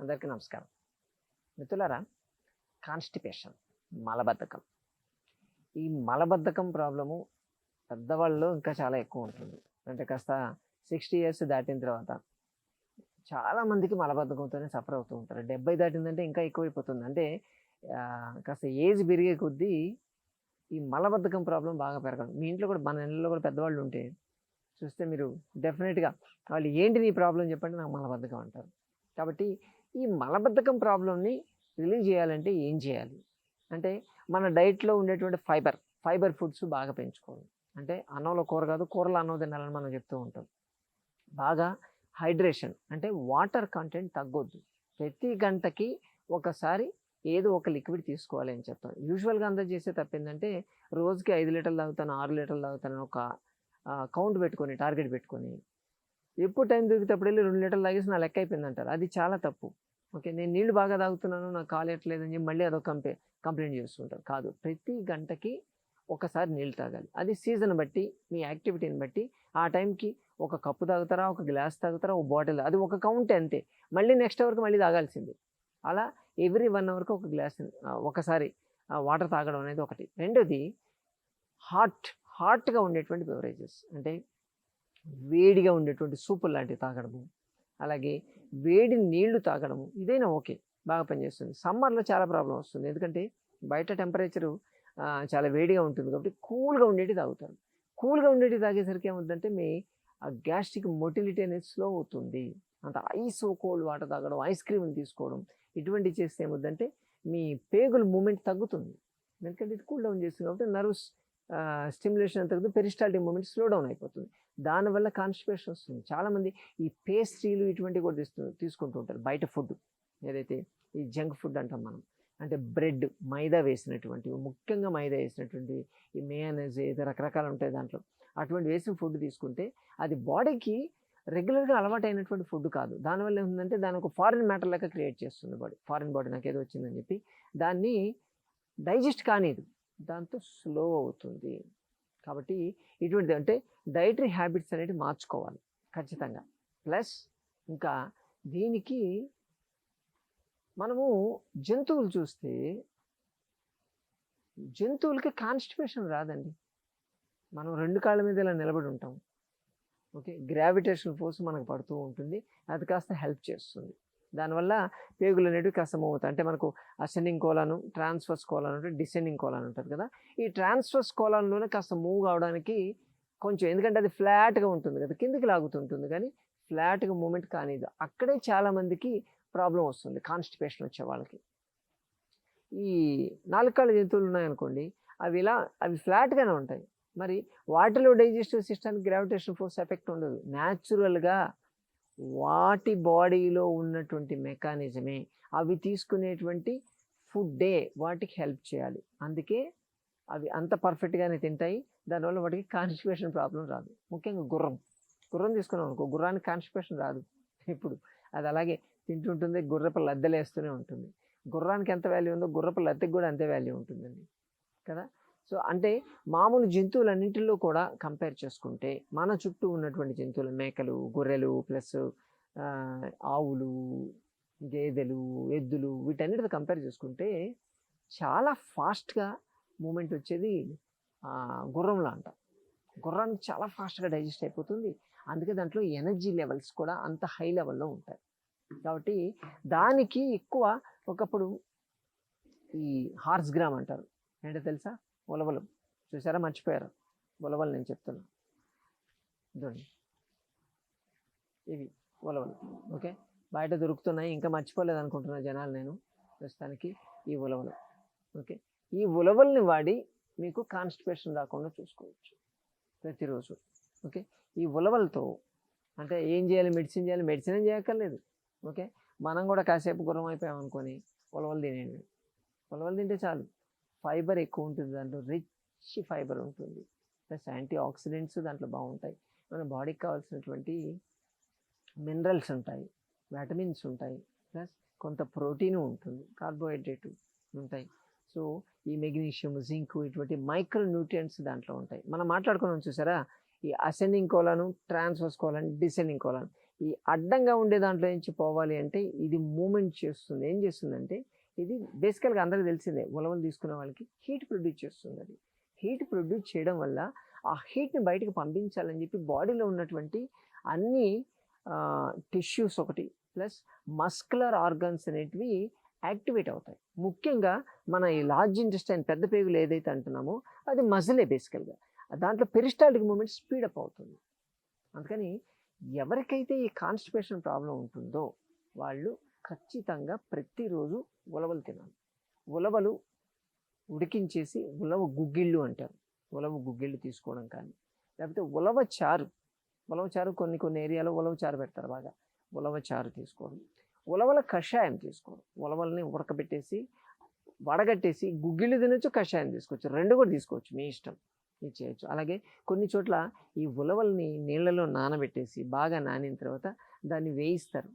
అందరికీ నమస్కారం. మిత్రులారా కాన్స్టిపేషన్ మలబద్ధకం. ఈ మలబద్ధకం ప్రాబ్లము పెద్దవాళ్ళలో ఇంకా చాలా ఎక్కువ ఉంటుంది. అంటే కాస్త సిక్స్టీ ఇయర్స్ దాటిన తర్వాత చాలా మందికి మలబద్ధకంతోనే సఫర్ అవుతూ ఉంటారు. డెబ్బై దాటిందంటే ఇంకా ఎక్కువైపోతుంది. అంటే కాస్త ఏజ్ పెరిగే కొద్దీ ఈ మలబద్ధకం ప్రాబ్లం బాగా పెరగడం. మీ ఇంట్లో కూడా మన ఇళ్ళలో కూడా పెద్దవాళ్ళు ఉంటే చూస్తే మీరు డెఫినెట్గా వాళ్ళు ఏంటి నీ ప్రాబ్లం చెప్పండి నాకు మలబద్ధకం అంటారు. కాబట్టి ఈ మలబద్ధకం ప్రాబ్లంని రిలీజ్ చేయాలంటే ఏం చేయాలి? అంటే మన డైట్లో ఉండేటువంటి ఫైబర్ ఫైబర్ ఫుడ్స్ బాగా పెంచుకోవాలి. అంటే అన్నంలో కూర కాదు కూరలో అన్నం తినాలని మనం చెప్తూ ఉంటాం. బాగా హైడ్రేషన్ అంటే వాటర్ కంటెంట్ తగ్గొద్దు. ప్రతి గంటకి ఒకసారి ఏదో ఒక లిక్విడ్ తీసుకోవాలి అని చెప్తాం. యూజువల్గా అందరూ చేసే తప్పిందంటే ఏంటంటే రోజుకి ఐదు లీటర్లు తాగుతాను ఆరు లీటర్లు తాగుతాను ఒక కౌంట్ పెట్టుకొని టార్గెట్ పెట్టుకొని ఎప్పుడు టైం దొరికినప్పుడు వెళ్ళి రెండు లీటర్లు తాగేసి నా లెక్క అయిపోయింది అంటారు అది చాలా తప్పు. ఓకే నేను నీళ్ళు బాగా తాగుతున్నాను నాకు కాలేయట్లేదని చెప్పి మళ్ళీ అదొక కంపే కంప్లైంట్ చేస్తుంటారు. కాదు ప్రతి గంటకి ఒకసారి నీళ్ళు తాగాలి. అది సీజన్ బట్టి మీ యాక్టివిటీని బట్టి. ఆ టైంకి ఒక కప్పు తాగుతారా ఒక గ్లాస్ తాగుతారా ఒక బాటిల్ అది ఒక కౌంట్ అంతే. మళ్ళీ నెక్స్ట్ అవర్కి మళ్ళీ తాగాల్సింది. అలా ఎవ్రీ వన్ అవర్కి ఒక గ్లాస్ ఒకసారి వాటర్ తాగడం అనేది ఒకటి. రెండోది హాట్ హాట్గా ఉండేటువంటి బెవరేజెస్. అంటే వేడిగా ఉండేటువంటి సూపులు లాంటివి తాగడము. అలాగే వేడి నీళ్ళు తాగడము. ఇదైనా ఓకే బాగా పనిచేస్తుంది. సమ్మర్లో చాలా ప్రాబ్లం వస్తుంది. ఎందుకంటే బయట టెంపరేచరు చాలా వేడిగా ఉంటుంది కాబట్టి కూల్గా ఉండేటి తాగుతారు. కూల్గా ఉండేటి తాగేసరికి ఏముందంటే మీ ఆ గ్యాస్ట్రిక్ మొటిలిటీ అనేది స్లో అవుతుంది. అంత ఐస్ కోల్డ్ వాటర్ తాగడం ఐస్ క్రీమ్ని తీసుకోవడం ఇటువంటివి చేస్తే ఏముందంటే మీ పేగుల మూమెంట్ తగ్గుతుంది. ఎందుకంటే ఇది కూల్ డౌన్ చేస్తుంది కాబట్టి నర్వ్స్ స్టిమ్యులేషన్ తగ్గుతుంది పెరిస్టాలిటీ మూమెంట్ స్లో డౌన్ అయిపోతుంది. దానివల్ల కాన్స్టిపేషన్ వస్తుంది. చాలామంది ఈ పేస్ట్రీలు ఇటువంటివి కూడా తీస్తూ తీసుకుంటూ ఉంటారు. బయట ఫుడ్ ఏదైతే ఈ జంక్ ఫుడ్ అంటాం మనం అంటే బ్రెడ్ మైదా వేసినటువంటివి ముఖ్యంగా మైదా వేసినటువంటి ఈ మేయనైజ్ ఏదో రకరకాలు ఉంటాయి దాంట్లో. అటువంటి వేసిన ఫుడ్ తీసుకుంటే అది బాడీకి రెగ్యులర్గా అలవాటైనటువంటి ఫుడ్ కాదు. దానివల్ల ఏముందంటే దాని ఒక ఫారిన్ మ్యాటర్ లెక్క క్రియేట్ చేస్తుంది బాడీ ఫారిన్ బాడీ నాకు ఏదో వచ్చిందని చెప్పి దాన్ని డైజెస్ట్ కానిది. దాంతో స్లో అవుతుంది. కాబట్టి ఇటువంటిది అంటే డైటరీ హ్యాబిట్స్ అనేవి మార్చుకోవాలి ఖచ్చితంగా. ప్లస్ ఇంకా దీనికి మనము జంతువులు చూస్తే జంతువులకి కాన్స్టిపేషన్ రాదండి. మనం రెండు కాళ్ళ మీద ఇలా నిలబడి ఉంటాం. ఓకే గ్రావిటేషన్ ఫోర్స్ మనకు పడుతూ ఉంటుంది. అది కాస్త హెల్ప్ చేస్తుంది. దానివల్ల పేగులు అనేవి కాస్త మూవ్ అవుతాయి అంటే మనకు అసెండింగ్ కోలాను ట్రాన్స్ఫర్స్ కోలాన్ అంటే డిసెండింగ్ కోలాన్ ఉంటుంది కదా. ఈ ట్రాన్స్ఫర్స్ కోలాన్లోనే కాస్త మూవ్ కావడానికి కొంచెం ఎందుకంటే అది ఫ్లాట్గా ఉంటుంది కదా కిందికి లాగుతుంటుంది కానీ ఫ్లాట్గా మూమెంట్ కానిది. అక్కడే చాలామందికి ప్రాబ్లం వస్తుంది కాన్స్టిపేషన్ వచ్చే వాళ్ళకి. ఈ నాలుకాళ్ళ జంతువులు ఉన్నాయనుకోండి అవి ఇలా అవి ఫ్లాట్గానే ఉంటాయి. మరి వాటిలో డైజెస్టివ్ సిస్టమ్కి గ్రావిటేషన్ ఫోర్స్ ఎఫెక్ట్ ఉండదు. న్యాచురల్గా వాటి బాడీలో ఉన్నటువంటి మెకానిజమే. అవి తీసుకునేటువంటి ఫుడ్డే వాటికి హెల్ప్ చేయాలి. అందుకే అవి అంత పర్ఫెక్ట్గానే తింటాయి. దానివల్ల వాటికి కాన్స్టిపేషన్ ప్రాబ్లం రాదు. ముఖ్యంగా గుర్రం. గుర్రం తీసుకున్నాం అనుకో గుర్రానికి కాన్స్టిపేషన్ రాదు. ఇప్పుడు అది అలాగే తింటుంటుంది గుర్రపు లద్దలేస్తూనే ఉంటుంది. గుర్రానికి ఎంత వాల్యూ ఉందో గుర్రపు లద్దెకి కూడా అంతే వాల్యూ ఉంటుందండి. కదా? సో అంటే మామూలు జంతువులన్నింటిలో కూడా కంపేర్ చేసుకుంటే మన చుట్టూ ఉన్నటువంటి జంతువులు మేకలు గొర్రెలు ప్లస్ ఆవులు గేదెలు ఎద్దులు వీటన్నిటితో కంపేర్ చేసుకుంటే చాలా ఫాస్ట్గా మూమెంట్ వచ్చేది గుర్రంలో అంట. గుర్రానికి చాలా ఫాస్ట్గా డైజెస్ట్ అయిపోతుంది. అందుకే దాంట్లో ఎనర్జీ లెవెల్స్ కూడా అంత హై లెవెల్లో ఉంటాయి. కాబట్టి దానికి ఎక్కువ ఒకప్పుడు ఈ హార్స్ గ్రామ్ అంటారు. ఏంటో తెలుసా? ఉలవలు. చూసారా మర్చిపోయారు. ఉలవలు నేను చెప్తున్నా. చూడండి ఇవి ఉలవలు. ఓకే? బయట దొరుకుతున్నాయి. ఇంకా మర్చిపోలేదు అనుకుంటున్నా జనాలు నేను ప్రస్తుతానికి ఈ ఉలవలు. ఓకే? ఈ ఉలవల్ని వాడి మీకు కాన్స్టిపేషన్ రాకుండా చూసుకోవచ్చు ప్రతిరోజు. ఓకే? ఈ ఉలవలతో అంటే ఏం చేయాలి? మెడిసిన్ చేయాలి? మెడిసిన్ ఏం చేయక్కర్లేదు. ఓకే? మనం కూడా కాసేపు గుర్రం అయిపోయాం అనుకొని ఉలవలు తినేయండి. ఉలవలు తింటే చాలు. ఫైబర్ ఎక్కువ ఉంటుంది దాంట్లో రిచ్ ఫైబర్ ఉంటుంది. ప్లస్ యాంటీ ఆక్సిడెంట్స్ దాంట్లో బాగుంటాయి. మన బాడీకి కావాల్సినటువంటి మినరల్స్ ఉంటాయి విటమిన్స్ ఉంటాయి ప్లస్ కొంత ప్రోటీన్ ఉంటుంది కార్బోహైడ్రేట్ ఉంటాయి. సో ఈ మెగ్నీషియం జింక్ ఇటువంటి మైక్రో న్యూట్రియంట్స్ దాంట్లో ఉంటాయి. మనం మాట్లాడుకున్నాం చూసారా? ఈ ascending colon transverse colon descending colon. ఈ అడ్డంగా ఉండే దాంట్లో నుంచి పోవాలి అంటే ఇది మూమెంట్ చేస్తుంది. ఏం చేస్తుందంటే ఇది బేసికల్గా అందరికీ తెలిసిందే. ఉలవలు తీసుకునే వాళ్ళకి హీట్ ప్రొడ్యూస్ చేస్తుంది అది హీట్ ప్రొడ్యూస్ చేయడం వల్ల ఆ హీట్ని బయటకు పంపించాలని చెప్పి బాడీలో ఉన్నటువంటి అన్ని టిష్యూస్ ఒకటి ప్లస్ మస్కులర్ ఆర్గన్స్ అనేటివి యాక్టివేట్ అవుతాయి. ముఖ్యంగా మన ఈ లార్జ్ ఇంటెస్టైన్ పెద్ద పేగులు ఏదైతే అంటున్నామో అది మజిలే బేసికల్గా దాంట్లో పెరిస్టాలిక్ మూమెంట్ స్పీడప్ అవుతుంది. అందుకని ఎవరికైతే ఈ కాన్స్టిపేషన్ ప్రాబ్లం ఉంటుందో వాళ్ళు ఖచ్చితంగా ప్రతిరోజు ఉలవలు తినాలి. ఉలవలు ఉడికించేసి ఉలవ గుగ్గిళ్ళు అంటారు. ఉలవ గుగ్గిళ్ళు తీసుకోవడం కానీ లేకపోతే ఉలవ చారు ఉలవ చారు కొన్ని కొన్ని ఏరియాలో ఉలవ చారు పెడతారు బాగా. ఉలవ చారు తీసుకోవడం ఉలవల కషాయం తీసుకోవడం ఉలవల్ని ఉడకబెట్టేసి వడగట్టేసి గుగ్గిళ్ళు తినొచ్చు కషాయం తీసుకోవచ్చు. రెండు కూడా తీసుకోవచ్చు మీ ఇష్టం ఇది చేయొచ్చు. అలాగే కొన్ని చోట్ల ఈ ఉలవల్ని నీళ్ళలో నానబెట్టేసి బాగా నానిన తర్వాత దాన్ని వేయిస్తారు.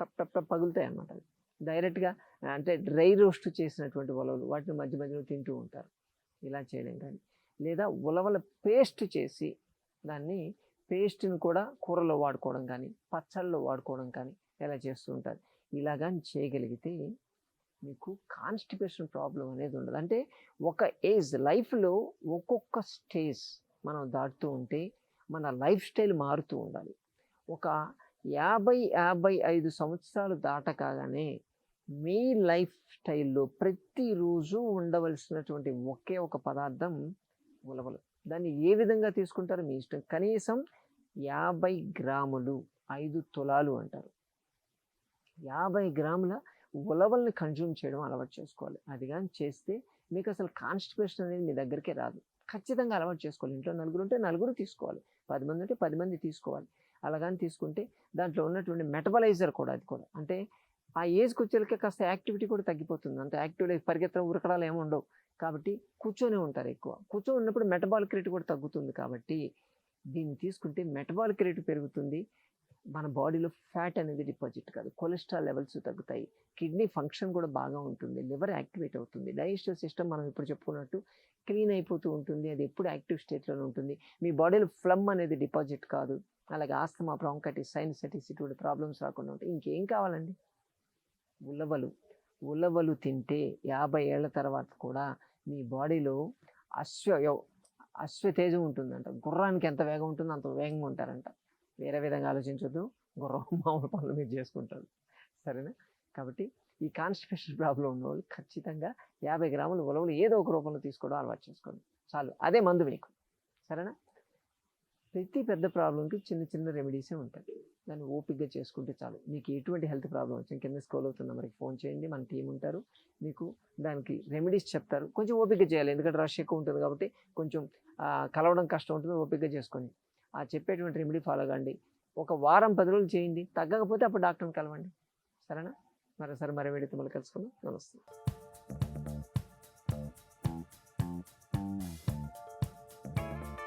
టప్ టప్ టప్ పగులుతాయి అన్నమాట డైరెక్ట్గా అంటే డ్రై రోస్ట్ చేసినటువంటి ఉలవలు వాటిని మధ్య మధ్యలో తింటూ ఉంటారు. ఇలా చేయడం కానీ లేదా ఉలవల పేస్ట్ చేసి దాన్ని పేస్ట్ని కూడా కూరలో వాడుకోవడం కానీ పచ్చళ్ళలో వాడుకోవడం కానీ ఇలా చేస్తూ ఉంటారు. ఇలాగా చేయగలిగితే మీకు కాన్స్టిపేషన్ ప్రాబ్లం అనేది ఉండదు. అంటే ఒక ఏజ్ లైఫ్లో ఒక్కొక్క స్టేజ్ మనం దాటుతూ ఉంటే మన లైఫ్ స్టైల్ మారుతూ ఉండాలి. ఒక యాభై యాభై ఐదు సంవత్సరాలు దాటకాగానే మీ లైఫ్ స్టైల్లో ప్రతిరోజు ఉండవలసినటువంటి ఒకే ఒక పదార్థం ఉలవలు. దాన్ని ఏ విధంగా తీసుకుంటారు? మీ ఇష్టం. కనీసం యాభై గ్రాములు ఐదు తులాలు అంటారు. యాభై గ్రాముల ఉలవల్ని కన్జ్యూమ్ చేయడం అలవాటు చేసుకోవాలి. అది కానీ చేస్తే మీకు అసలు కాన్స్టిపేషన్ అనేది మీ దగ్గరికే రాదు. ఖచ్చితంగా అలవాటు చేసుకోవాలి. ఇంట్లో నలుగురు ఉంటే నలుగురు తీసుకోవాలి. పది మంది ఉంటే పది మంది తీసుకోవాలి. అలాగని తీసుకుంటే దాంట్లో ఉన్నటువంటి మెటబలైజర్ కూడా అది కూడా. అంటే ఆ ఏజ్కి వచ్చేసరికి కాస్త యాక్టివిటీ కూడా తగ్గిపోతుంది. అంత యాక్టివ్ పరిగెత్తడం ఉరకడాలు ఏముండవు ఉండవు. కాబట్టి కూర్చొని ఉంటారు ఎక్కువ. కూర్చొని ఉన్నప్పుడు మెటబాలిక్ రేట్ కూడా తగ్గుతుంది కాబట్టి దీన్ని తీసుకుంటే మెటబాలిక్ రేటు పెరుగుతుంది. మన బాడీలో ఫ్యాట్ అనేది డిపాజిట్ కాదు. కొలెస్ట్రాల్ లెవెల్స్ తగ్గుతాయి. కిడ్నీ ఫంక్షన్ కూడా బాగా ఉంటుంది. లివర్ యాక్టివేట్ అవుతుంది. డైజెస్టివ్ సిస్టమ్ మనం ఇప్పుడు చెప్పుకున్నట్టు క్లీన్ అయిపోతూ ఉంటుంది. అది ఎప్పుడు యాక్టివ్ స్టేట్లోనే ఉంటుంది. మీ బాడీలో ఫ్లమ్ అనేది డిపాజిట్ కాదు. అలాగే ఆస్తమా బ్రాంకైటిస్ సైనసైటిస్ ఇటువంటి ప్రాబ్లమ్స్ రాకుండా ఉంటాయి. ఇంకేం కావాలండి? ఉలవలు. ఉలవలు తింటే యాభై ఏళ్ళ తర్వాత కూడా మీ బాడీలో అశ్వ యో- అశ్వతేజం ఉంటుందంట. గుర్రానికి ఎంత వేగం ఉంటుందో అంత వేగంగా ఉంటారంట. వేరే విధంగా ఆలోచించొద్దు. గుర్రం మామూలు పనులు మీరు చేసుకుంటారు సరేనా? కాబట్టి ఈ కాన్స్టిపేషన్ ప్రాబ్లం ఉన్న వాళ్ళు ఖచ్చితంగా యాభై గ్రాములు ఉలవలు ఏదో ఒక రూపంలో తీసుకోవడం అలవాటు చేసుకోండి. చాలు. అదే మందు మీకు. సరేనా? ప్రతి పెద్ద ప్రాబ్లంకి చిన్న చిన్న రెమెడీసే ఉంటాయి. దాన్ని ఓపిక్గా చేసుకుంటే చాలు. మీకు ఎటువంటి హెల్త్ ప్రాబ్లం వచ్చింది కింద స్కోల్ అవుతున్న మనకి ఫోన్ చేయండి. మన టీం ఉంటారు. మీకు దానికి రెమెడీస్ చెప్తారు. కొంచెం ఓపిక చేయాలి. ఎందుకంటే రష్ ఎక్కువ ఉంటుంది కాబట్టి కొంచెం కలవడం కష్టం ఉంటుంది. ఓపికగా చేసుకోండి. ఆ చెప్పేటువంటి రెమెడీ ఫాలో కండి. ఒక వారం పది రోజులు చేయండి. తగ్గకపోతే అప్పుడు డాక్టర్ని కలవండి. సరేనా? మరోసారి మరో వేడితే మళ్ళీ కలుసుకుందాం. నమస్తే.